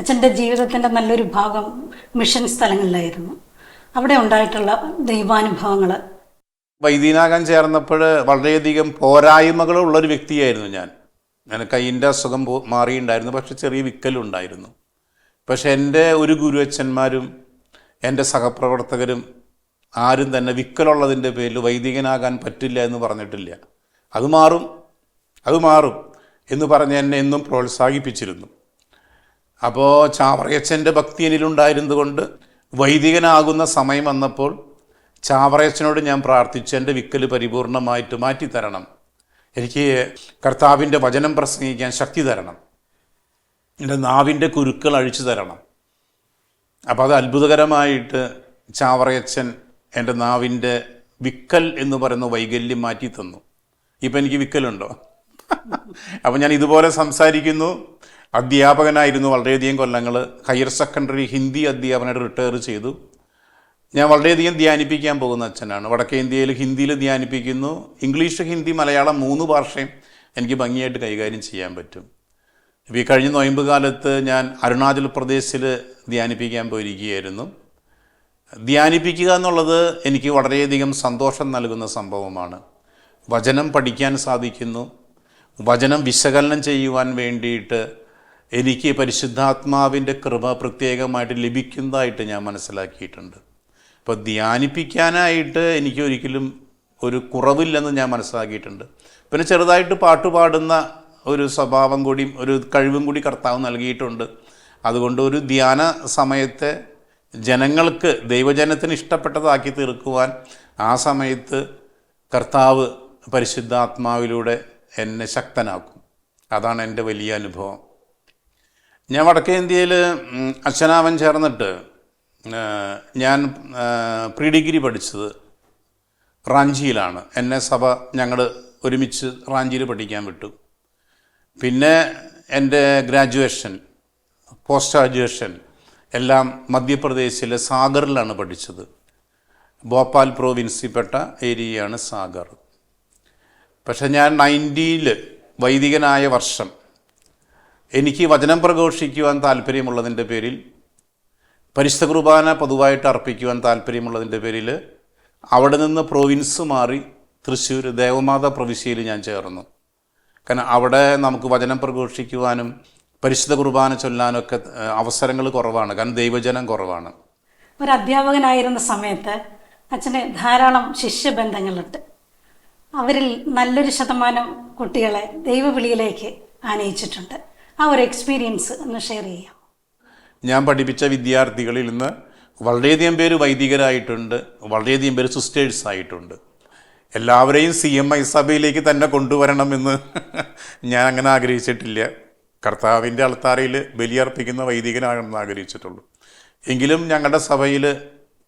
അച്ഛന്റെ ജീവിതത്തിന്റെ നല്ലൊരു ഭാഗം മിഷൻ സ്ഥലങ്ങളിലായിരുന്നു. അവിടെ ഉണ്ടായിട്ടുള്ള ദൈവാനുഭവങ്ങൾ. വൈദ്യനാകാൻ ചേർന്നപ്പോൾ വളരെയധികം പോരായ്മകളുള്ള ഒരു വ്യക്തിയായിരുന്നു ഞാൻ. ഞാൻ കൈയിന്റെ അസുഖം പോ മാറിയിട്ടുണ്ടായിരുന്നു പക്ഷെ ചെറിയ വിക്കലുണ്ടായിരുന്നു. പക്ഷെ എന്റെ ഒരു ഗുരുവച്ഛന്മാരും എന്റെ സഹപ്രവർത്തകരും ആരും തന്നെ വിക്കലുള്ളതിന്റെ പേരിൽ വൈദികനാകാൻ പറ്റില്ല എന്ന് പറഞ്ഞിട്ടില്ല. അത് മാറും അത് മാറും എന്ന് പറഞ്ഞ് എന്നെ എന്നും പ്രോത്സാഹിപ്പിച്ചിരുന്നു. അപ്പോൾ ചാവറയച്ചന്റെ ഭക്തി എനിലുണ്ടായിരുന്നു കൊണ്ട് വൈദികനാകുന്ന സമയം വന്നപ്പോൾ ചാവറയച്ചനോട് ഞാൻ പ്രാർത്ഥിച്ചു എന്റെ വിക്കൽ പരിപൂർണമായിട്ട് മാറ്റിത്തരണം. എനിക്ക് കർത്താവിന്റെ വചനം പ്രസംഗിക്കാൻ ശക്തി തരണം. എന്റെ നാവിന്റെ കുരുക്കൾ അഴിച്ചു തരണം. അപ്പോൾ അത് അത്ഭുതകരമായിട്ട് ചാവറയച്ചൻ എന്റെ നാവിന്റെ വിക്കൽ എന്ന് പറയുന്ന വൈകല്യം മാറ്റി തന്നു ഇപ്പം എനിക്ക് വിക്കലുണ്ടോ? അപ്പം ഞാൻ ഇതുപോലെ സംസാരിക്കുന്നു. അധ്യാപകനായിരുന്നു വളരെയധികം കൊല്ലങ്ങൾ. ഹയർ സെക്കൻഡറി ഹിന്ദി അധ്യാപകനായിട്ട് റിട്ടയർ ചെയ്തു. ഞാൻ വളരെയധികം ധ്യാനിപ്പിക്കാൻ പോകുന്ന അച്ഛനാണ്. വടക്കേ ഇന്ത്യയിൽ ഹിന്ദിയിൽ ധ്യാനിപ്പിക്കുന്നു. ഇംഗ്ലീഷ് ഹിന്ദി മലയാളം മൂന്ന് ഭാഷയും എനിക്ക് ഭംഗിയായിട്ട് കൈകാര്യം ചെയ്യാൻ പറ്റും. ഇപ്പോൾ ഈ കഴിഞ്ഞ നൊയമ്പ് കാലത്ത് ഞാൻ അരുണാചൽ പ്രദേശിൽ ധ്യാനിപ്പിക്കാൻ പോയിരിക്കുകയായിരുന്നു. ധ്യാനിപ്പിക്കുക എന്നുള്ളത് എനിക്ക് വളരെയധികം സന്തോഷം നൽകുന്ന സംഭവമാണ്. വചനം പഠിക്കാൻ സാധിക്കുന്നു. വചനം വിശകലനം ചെയ്യുവാൻ വേണ്ടിയിട്ട് എനിക്ക് പരിശുദ്ധാത്മാവിന്റെ കൃപ പ്രത്യേകമായിട്ട് ലഭിക്കുന്നതായിട്ട് ഞാൻ മനസ്സിലാക്കിയിട്ടുണ്ട്. അപ്പോൾ ധ്യാനിപ്പിക്കാനായിട്ട് എനിക്ക് ഒരിക്കലും ഒരു കുറവില്ലെന്ന് ഞാൻ മനസ്സിലാക്കിയിട്ടുണ്ട്. പിന്നെ ചെറുതായിട്ട് പാട്ട് പാടുന്ന ഒരു സ്വഭാവം കൂടിയും ഒരു കഴിവും കൂടി കർത്താവ് നൽകിയിട്ടുണ്ട്. അതുകൊണ്ട് ഒരു ധ്യാന സമയത്തെ ജനങ്ങൾക്ക് ദൈവജനത്തിന് ഇഷ്ടപ്പെട്ടതാക്കി തീർക്കുവാൻ ആ സമയത്ത് കർത്താവ് പരിശുദ്ധാത്മാവിലൂടെ എന്നെ ശക്തനാക്കും. അതാണ് എന്റെ വലിയ അനുഭവം. ഞാൻ വടക്കേ ഇന്ത്യയിൽ അച്ഛനാവൻ ചേർന്നിട്ട് ഞാൻ പ്രീ ഡിഗ്രി പഠിച്ചത് റാഞ്ചിയിലാണ്. എന്നെ സഭ ഞങ്ങൾ ഒരുമിച്ച് റാഞ്ചിയിൽ പഠിക്കാൻ വിട്ടു. പിന്നെ എന്റെ ഗ്രാജുവേഷൻ പോസ്റ്റ് ഗ്രാജുവേഷൻ എല്ലാം മധ്യപ്രദേശിലെ സാഗറിലാണ് പഠിച്ചത്. ഭോപ്പാൽ പ്രോവിൻസിൽപ്പെട്ട ഏരിയയാണ് സാഗർ. പക്ഷെ ഞാൻ നയന്റിയിൽ വൈദികനായ വർഷം എനിക്ക് വചനം പ്രഘോഷിക്കുവാൻ താല്പര്യമുള്ളതിന്റെ പേരിൽ പരിശുദ്ധ കുർബാന പൊതുവായിട്ട് അർപ്പിക്കുവാൻ താല്പര്യമുള്ളതിന്റെ പേരിൽ അവിടെ നിന്ന് പ്രൊവിൻസ് മാറി തൃശ്ശൂർ ദേവമാത പ്രവിശ്യയിൽ ഞാൻ ചേർന്നു. കാരണം അവിടെ നമുക്ക് വചനം പ്രഘോഷിക്കുവാനും പരിശുദ്ധ കുർബാന ചൊല്ലാനൊക്കെ അവസരങ്ങൾ കുറവാണ്. കാരണം ദൈവജനം കുറവാണ്. ഒരു അധ്യാപകനായിരുന്ന സമയത്ത് അച്ഛന് ധാരാളം ശിഷ്യബന്ധങ്ങളുണ്ട്. അവരിൽ നല്ലൊരു ശതമാനം കുട്ടികളെ ദൈവവിളിയിലേക്ക് ആനയിച്ചിട്ടുണ്ട്. ആ ഒരു എക്സ്പീരിയൻസ് ഒന്ന് ഷെയർ ചെയ്യാം. ഞാൻ പഠിപ്പിച്ച വിദ്യാർത്ഥികളിൽ നിന്ന് വളരെയധികം പേര് വൈദികരായിട്ടുണ്ട് വളരെയധികം പേര് സിസ്റ്റേഴ്സ് ആയിട്ടുണ്ട്. എല്ലാവരെയും സി എം ഐ സഭയിലേക്ക് തന്നെ കൊണ്ടുവരണമെന്ന് ഞാൻ അങ്ങനെ ആഗ്രഹിച്ചിട്ടില്ല. കർത്താവിന്റെ അൾത്താരയിൽ ബലിയർപ്പിക്കുന്ന വൈദികനാകണമെന്ന് ആഗ്രഹിച്ചിട്ടുള്ളൂ. എങ്കിലും ഞങ്ങളുടെ സഭയിൽ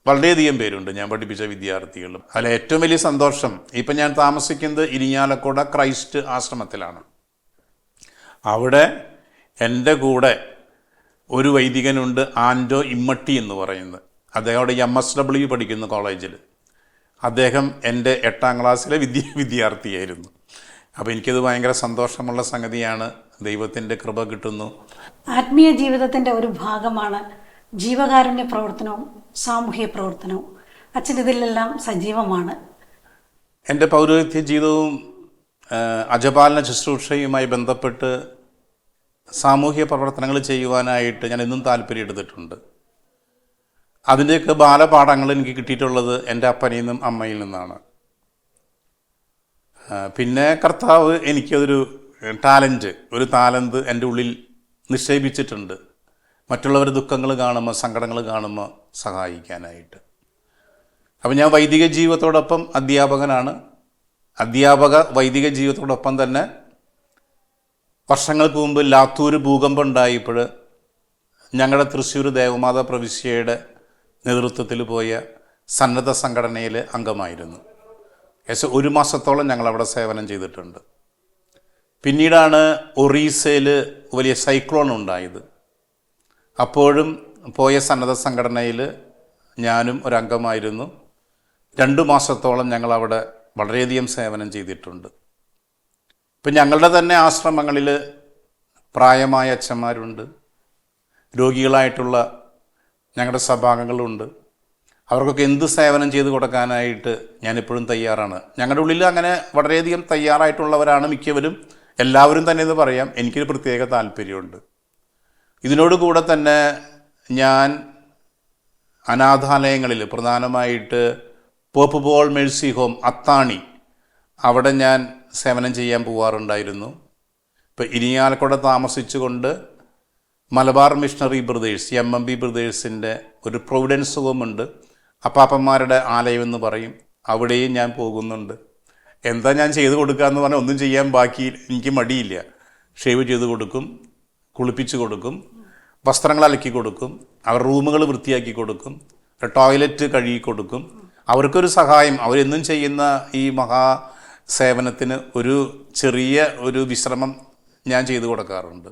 വളരെയധികം പേരുണ്ട് ഞാൻ പഠിപ്പിച്ച വിദ്യാർത്ഥികളും. അതിൽ ഏറ്റവും വലിയ സന്തോഷം ഇപ്പം ഞാൻ താമസിക്കുന്നത് ഇരിഞ്ഞാലക്കുട ക്രൈസ്റ്റ് ആശ്രമത്തിലാണ്. അവിടെ എന്റെ കൂടെ ഒരു വൈദികനുണ്ട് ആൻഡോ ഇമ്മട്ടി എന്ന് പറയുന്നത്. അദ്ദേഹം അവിടെ എം എസ് ഡബ്ല്യു പഠിക്കുന്ന കോളേജിൽ. അദ്ദേഹം എന്റെ എട്ടാം ക്ലാസ്സിലെ വിദ്യ വിദ്യാർത്ഥിയായിരുന്നു. അപ്പോൾ എനിക്കത് ഭയങ്കര സന്തോഷമുള്ള സംഗതിയാണ്. ദൈവത്തിന്റെ കൃപ കിട്ടുന്നു. ആത്മീയ ജീവിതത്തിന്റെ ഒരു ഭാഗമാണ് ജീവകാരുണ്യ പ്രവർത്തനവും സാമൂഹ്യ പ്രവർത്തനവും. അച്ഛൻ ഇതിലെല്ലാം സജീവമാണ്. എന്റെ പൗരോഹിത്യ ജീവിതവും അജപാലന ശുശ്രൂഷയുമായി ബന്ധപ്പെട്ട് സാമൂഹ്യ പ്രവർത്തനങ്ങൾ ചെയ്യുവാനായിട്ട് ഞാൻ എന്നും താല്പര്യം എടുത്തിട്ടുണ്ട്. അതിന്റെയൊക്കെ ബാലപാഠങ്ങൾ എനിക്ക് കിട്ടിയിട്ടുള്ളത് എന്റെ അപ്പനിൽ നിന്നും അമ്മയിൽ നിന്നാണ്. പിന്നെ കർത്താവ് എനിക്കതൊരു ടാലന്റ് ഒരു താലന്ത് എന്റെ ഉള്ളിൽ നിക്ഷേപിച്ചിട്ടുണ്ട്. മറ്റുള്ളവരുടെ ദുഃഖങ്ങൾ കാണുമ്പോൾ സങ്കടങ്ങൾ കാണുമ്പോൾ സഹായിക്കാനായിട്ട്. അപ്പം ഞാൻ വൈദിക ജീവിതത്തോടൊപ്പം അധ്യാപകനാണ്. അധ്യാപക വൈദിക ജീവിതത്തോടൊപ്പം തന്നെ വർഷങ്ങൾക്ക് മുമ്പ് ലാത്തൂർ ഭൂകമ്പം ഉണ്ടായപ്പോൾ ഞങ്ങളുടെ തൃശ്ശൂർ ദേവമാത പ്രവിശ്യയുടെ നേതൃത്വത്തിൽ പോയ സന്നദ്ധ സംഘടനയിൽ അംഗമായിരുന്നു. ഏകദേശം ഒരു മാസത്തോളം ഞങ്ങൾ അവിടെ സേവനം ചെയ്തിട്ടുണ്ട്. പിന്നീടാണ് ഒറീസയിൽ വലിയ സൈക്ലോൺ ഉണ്ടായത്. അപ്പോഴും പോയ സന്നദ്ധ സംഘടനയിൽ ഞാനും ഒരംഗമായിരുന്നു രണ്ടു മാസത്തോളം ഞങ്ങളവിടെ വളരെയധികം സേവനം ചെയ്തിട്ടുണ്ട്. ഇപ്പം ഞങ്ങളുടെ തന്നെ ആശ്രമങ്ങളിൽ പ്രായമായ അച്ഛന്മാരുണ്ട്. രോഗികളായിട്ടുള്ള ഞങ്ങളുടെ സഭാംഗങ്ങളുണ്ട്. അവർക്കൊക്കെ എന്ത് സേവനം ചെയ്തു കൊടുക്കാനായിട്ട് ഞാനിപ്പോഴും തയ്യാറാണ്. ഞങ്ങളുടെ ഉള്ളിൽ അങ്ങനെ വളരെയധികം തയ്യാറായിട്ടുള്ളവരാണ് മിക്കവരും. എല്ലാവരും തന്നെ എന്ന് പറയാം എനിക്കൊരു പ്രത്യേക താല്പര്യമുണ്ട്. ഇതിനോട് കൂടെ തന്നെ ഞാൻ അനാഥാലയങ്ങളിൽ പ്രധാനമായിട്ട് Pope Paul mercy home Athani അവിടെ ഞാൻ സേവനം ചെയ്യാൻ പോവാറുണ്ടായിരുന്നു. ഇപ്പം ഇനിയാലക്കുട താമസിച്ചുകൊണ്ട് Malabar missionary brothers M M B ബ്രദേഴ്സിന്റെ ഒരു പ്രൊവിഡൻസ് ഹോമുണ്ട് അപ്പാപ്പന്മാരുടെ ആലയം എന്ന് പറയും. അവിടെയും ഞാൻ പോകുന്നുണ്ട്. എന്താ ഞാൻ ചെയ്തു കൊടുക്കുക എന്ന് പറഞ്ഞാൽ ഒന്നും ചെയ്യാൻ ബാക്കി എനിക്ക് മടിയില്ല. ഷേവ് ചെയ്ത് കൊടുക്കും കുളിപ്പിച്ച് കൊടുക്കും വസ്ത്രങ്ങൾ അലക്കി കൊടുക്കും അവർ റൂമുകൾ വൃത്തിയാക്കി കൊടുക്കും ടോയ്ലറ്റ് കഴുകി കൊടുക്കും. അവർക്കൊരു സഹായം. അവരെന്നും ചെയ്യുന്ന ഈ മഹാ സേവനത്തിന് ഒരു ചെറിയ ഒരു വിശ്രമം ഞാൻ ചെയ്തു കൊടുക്കാറുണ്ട്.